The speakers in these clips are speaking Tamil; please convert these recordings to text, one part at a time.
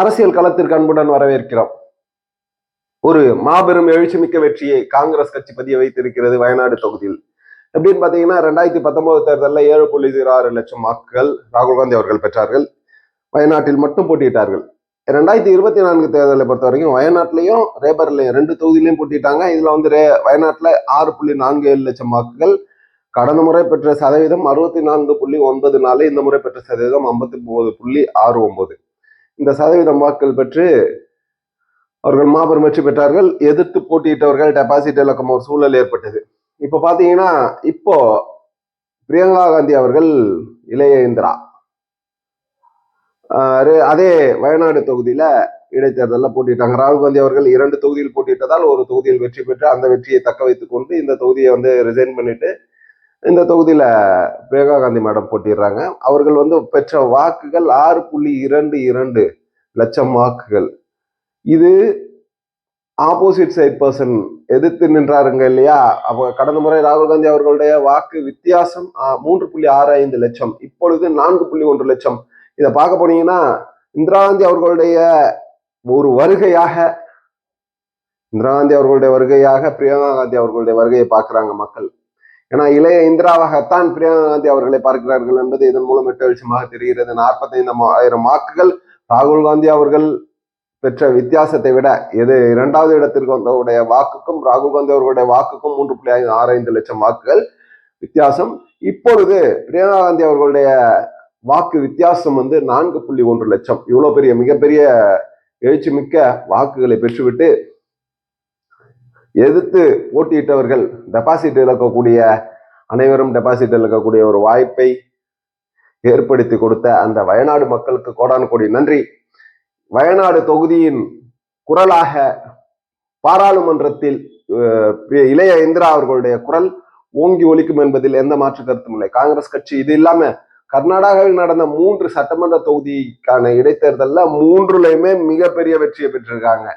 அரசியல் களத்திற்கு அன்புடன் வரவேற்கிறோம். ஒரு மாபெரும் எழுச்சிமிக்க வெற்றியை காங்கிரஸ் கட்சி பதிய வைத்திருக்கிறது வயநாடு தொகுதியில். எப்படின்னு பாத்தீங்கன்னா ரெண்டாயிரத்தி பத்தொன்பது தேர்தலில் ஏழு புள்ளி ஜீரோ ஆறு லட்சம் வாக்குகள் ராகுல் காந்தி அவர்கள் பெற்றார்கள். வயநாட்டில் மட்டும் போட்டியிட்டார்கள். ரெண்டாயிரத்தி இருபத்தி நான்கு தேர்தலை பொறுத்த வரைக்கும் வயநாட்டிலையும் ரேபர்லையும் ரெண்டு தொகுதியிலையும் போட்டிட்டாங்க. இதுல வந்து ரே வயநாட்டில் ஆறு புள்ளி நான்கு ஏழு லட்சம் வாக்குகள் கடந்த முறை பெற்ற சதவீதம் அறுபத்தி நான்கு புள்ளி ஒன்பது நாலு இந்த முறை பெற்ற சதவீதம் ஐம்பத்தி ஒன்பது புள்ளி ஆறு ஒன்பது. இந்த சதவீதம் வாக்குகள் பெற்று அவர்கள் மாபெரும் வெற்றி பெற்றார்கள். எதிர்த்து போட்டியிட்டவர்கள் டெபாசிட் இழக்கும் ஒரு சூழல் ஏற்பட்டது. இப்போ பார்த்தீங்கன்னா இப்போ பிரியங்கா காந்தி அவர்கள் இளைய இந்திரா அதே வயநாடு தொகுதியில இடைத்தேர்தலில் போட்டிட்டாங்க ராகுல் காந்தி அவர்கள் இரண்டு தொகுதியில் போட்டியிட்டதால் ஒரு தொகுதியில் வெற்றி பெற்று அந்த வெற்றியை தக்க வைத்துக் கொண்டு இந்த தொகுதியை வந்து ரிசைன் பண்ணிட்டு இந்த தொகுதியில் பிரியங்கா காந்தி மேடம் போட்டிடுறாங்க அவர்கள் வந்து பெற்ற வாக்குகள் ஆறு புள்ளி இரண்டு இரண்டு லட்சம் வாக்குகள். இது ஆப்போசிட் சைட் பர்சன் எதிர்த்து நின்றாருங்க இல்லையா? அவங்க கடந்த முறை ராகுல் காந்தி அவர்களுடைய வாக்கு வித்தியாசம் மூன்று புள்ளி ஆறு ஐந்து லட்சம். இப்பொழுது நான்கு புள்ளி ஒன்று லட்சம். இதை பார்க்க போனீங்கன்னா இந்திரா காந்தி அவர்களுடைய ஒரு வருகையாக இந்திரா காந்தி அவர்களுடைய வருகையாக பிரியங்கா காந்தி அவர்களுடைய வருகையை பார்க்குறாங்க மக்கள். ஏன்னா இளைய இந்திராவாகத்தான் பிரியங்கா காந்தி அவர்களை பார்க்கிறார்கள் என்பது இதன் மூலம் எட்டு வெளிச்சமாக தெரிகிறது. நாற்பத்தைந்து ஆயிரம் வாக்குகள் ராகுல் காந்தி அவர்கள் பெற்ற வித்தியாசத்தை விட எது இரண்டாவது இடத்திற்கு வந்தவருடைய வாக்குக்கும் ராகுல் காந்தி அவர்களுடைய வாக்குக்கும் மூன்று புள்ளி ஐந்து ஆறு ஐந்து லட்சம் வாக்குகள் வித்தியாசம். இப்பொழுது பிரியங்கா காந்தி அவர்களுடைய வாக்கு வித்தியாசம் வந்து நான்கு புள்ளி ஒன்று லட்சம். இவ்வளோ பெரிய மிகப்பெரிய எழுச்சி மிக்க வாக்குகளை பெற்றுவிட்டு எதிர்த்து போட்டியிட்டவர்கள் டெபாசிட் இழக்கக்கூடிய அனைவரும் டெபாசிட் இழக்கக்கூடிய ஒரு வாய்ப்பை ஏற்படுத்தி கொடுத்த அந்த வயநாடு மக்களுக்கு கோடான் கோடி நன்றி. வயநாடு தொகுதியின் குரலாக பாராளுமன்றத்தில் இளைய இந்திரா அவர்களுடைய குரல் ஓங்கி ஒலிக்கும் என்பதில் எந்த மாற்று கருத்தும் இல்லை. காங்கிரஸ் கட்சி இது இல்லாம கர்நாடகாவில் நடந்த மூன்று சட்டமன்ற தொகுதிக்கான இடைத்தேர்தலில் மூன்றுலையுமே மிகப்பெரிய வெற்றியை பெற்றிருக்காங்க.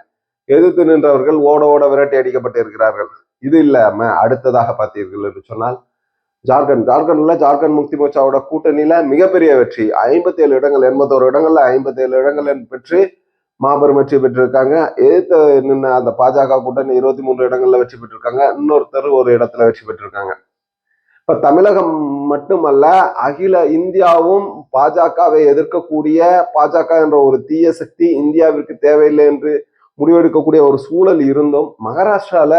எதிர்த்து நின்றவர்கள் ஓட ஓட விரட்டி அடிக்கப்பட்டு இருக்கிறார்கள் இது இல்லாம அடுத்ததாக பார்த்தீர்கள் என்று சொன்னால் ஜார்க்கண்ட். ஜார்க்கண்ட்ல ஜார்க்கண்ட் முக்தி மோர்ச்சாவோட கூட்டணியில மிகப்பெரிய வெற்றி. ஐம்பத்தி ஏழு இடங்கள் எண்பத்தோரு இடங்கள்ல ஐம்பத்தி ஏழு இடங்கள் பெற்று மாபெரும் வெற்றி பெற்றிருக்காங்க. எதிர்த்து நின்ன அந்த பாஜக கூட்டணி இருபத்தி மூன்று இடங்கள்ல வெற்றி பெற்றிருக்காங்க. இன்னொருத்தர் ஒரு இடத்துல வெற்றி பெற்றிருக்காங்க. இப்ப தமிழகம் மட்டுமல்ல அகில இந்தியாவும் பாஜகவை எதிர்க்கக்கூடிய பாஜக என்ற ஒரு தீய சக்தி இந்தியாவிற்கு தேவையில்லை என்று முடிவெடுக்கக்கூடிய ஒரு சூழல் இருந்தும் மகாராஷ்டிரால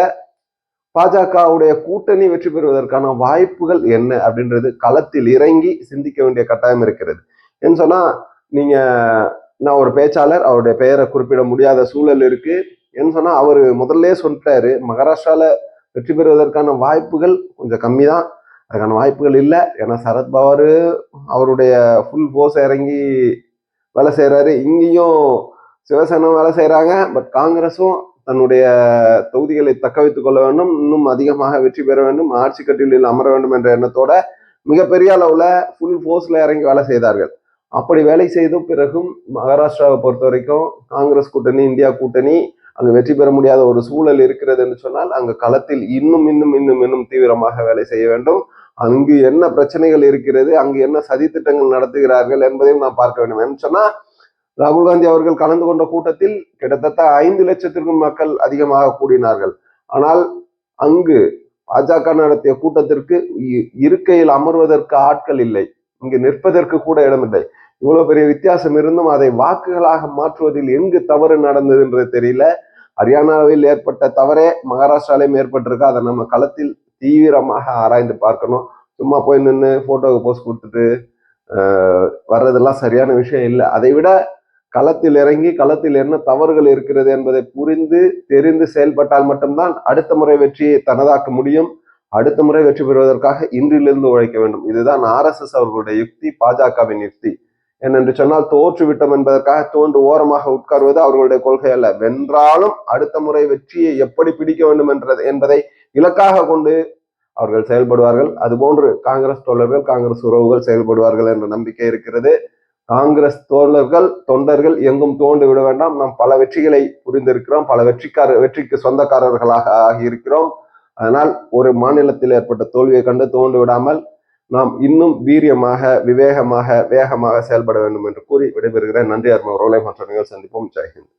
பாஜகவுடைய கூட்டணி வெற்றி பெறுவதற்கான வாய்ப்புகள் என்ன அப்படின்றது களத்தில் இறங்கி சிந்திக்க வேண்டிய கட்டாயம் இருக்கிறது. ஏன்னு சொன்னா நீங்க நான் ஒரு பேச்சாளர் அவருடைய பெயரை குறிப்பிட முடியாத சூழல் இருக்கு. ஏன்னு சொன்னா அவர் முதல்ல சொல்லிட்டாரு மகாராஷ்டிரால வெற்றி பெறுவதற்கான வாய்ப்புகள் கொஞ்சம் கம்மி தான் அதுக்கான வாய்ப்புகள் இல்லை. ஏன்னா சரத்பவார் அவருடைய ஃபுல் ஃபோர்ஸ் இறங்கி வேலை செய்கிறாரு இங்கேயும் சிவசேனா வேலை செய்கிறாங்க பட் காங்கிரஸும் தன்னுடைய தொகுதிகளை தக்க வைத்துக் கொள்ள வேண்டும். இன்னும் அதிகமாக வெற்றி பெற வேண்டும். ஆட்சி கட்டிலில் அமர வேண்டும் என்ற எண்ணத்தோட மிகப்பெரிய அளவில் ஃபுல் ஃபோர்ஸில் இறங்கி வேலை செய்தார்கள். அப்படி வேலை செய்த பிறகும் மகாராஷ்டிராவை பொறுத்த வரைக்கும் காங்கிரஸ் கூட்டணி இந்தியா கூட்டணி அங்கு வெற்றி பெற முடியாத ஒரு சூழல் இருக்கிறது என்று சொன்னால் அங்கு களத்தில் இன்னும் இன்னும் இன்னும் இன்னும் தீவிரமாக வேலை செய்ய வேண்டும். அங்கு என்ன பிரச்சனைகள் இருக்கிறது அங்கு என்ன சதித்திட்டங்கள் நடத்துகிறார்கள் என்பதையும் நாம் பார்க்க வேண்டும். என்று சொன்னால் ராகுல் காந்தி அவர்கள் கலந்து கொண்ட கூட்டத்தில் கிட்டத்தட்ட ஐந்து லட்சத்திற்கும் மக்கள் அதிகமாக கூடினார்கள். ஆனால் அங்கு பாஜக நடத்திய கூட்டத்திற்கு இ- இருக்கையில் அமர்வதற்கு ஆட்கள் இல்லை. இங்கு நிற்பதற்கு கூட இடமில்லை. இவ்வளவு பெரிய வித்தியாசம் இருந்தும் அதை வாக்குகளாக மாற்றுவதில் எங்கு தவறு நடந்ததுன்றது தெரியல. ஹரியானாவில் ஏற்பட்ட தவறே மகாராஷ்டிராலையும் ஏற்பட்டிருக்கு. அதை நம்ம களத்தில் தீவிரமாக ஆராய்ந்து பார்க்கணும். சும்மா போய் நின்று போட்டோவுக்கு போஸ்ட் கொடுத்துட்டு வர்றதெல்லாம் சரியான விஷயம் இல்லை. அதை விட களத்தில் இறங்கி களத்தில் என்ன தவறுகள் இருக்கிறது என்பதை புரிந்து தெரிந்து செயல்பட்டால் மட்டும்தான் அடுத்த முறை வெற்றியை தனதாக்க முடியும். அடுத்த முறை வெற்றி பெறுவதற்காக இன்றிலிருந்து உழைக்க வேண்டும். இதுதான் ஆர்எஸ்எஸ் அவர்களுடைய யுக்தி பாஜகவின் யுக்தி. ஏனென்று சொன்னால் தோற்றுவிட்டோம் என்பதற்காக தோன்று ஓரமாக உட்காருவது அவர்களுடைய கொள்கை அல்ல. வென்றாலும் அடுத்த முறை வெற்றியை எப்படி பிடிக்க வேண்டும் என்றது என்பதை இலக்காக கொண்டு அவர்கள் செயல்படுவார்கள். அதுபோன்று காங்கிரஸ் தோழர்கள் காங்கிரஸ் உறவுகள் செயல்படுவார்கள் என்ற நம்பிக்கை இருக்கிறது. காங்கிரஸ் தோழர்கள் தொண்டர்கள் எங்கும் தோண்டு விட வேண்டாம். நாம் பல வெற்றிகளை புரிந்திருக்கிறோம். பல வெற்றிக்கார வெற்றிக்கு சொந்தக்காரர்களாக ஆகியிருக்கிறோம். அதனால் ஒரு மாநிலத்தில் ஏற்பட்ட தோல்வியை கண்டு தோண்டு விடாமல் நாம் இன்னும் வீரியமாக விவேகமாக வேகமாக செயல்பட வேண்டும் என்று கூறி விடைபெறுகிறேன். நன்றி அருமை உறவுகளை மற்ற நிகழ்ச்சி சந்திப்போம். ஜெய்ஹிந்த்.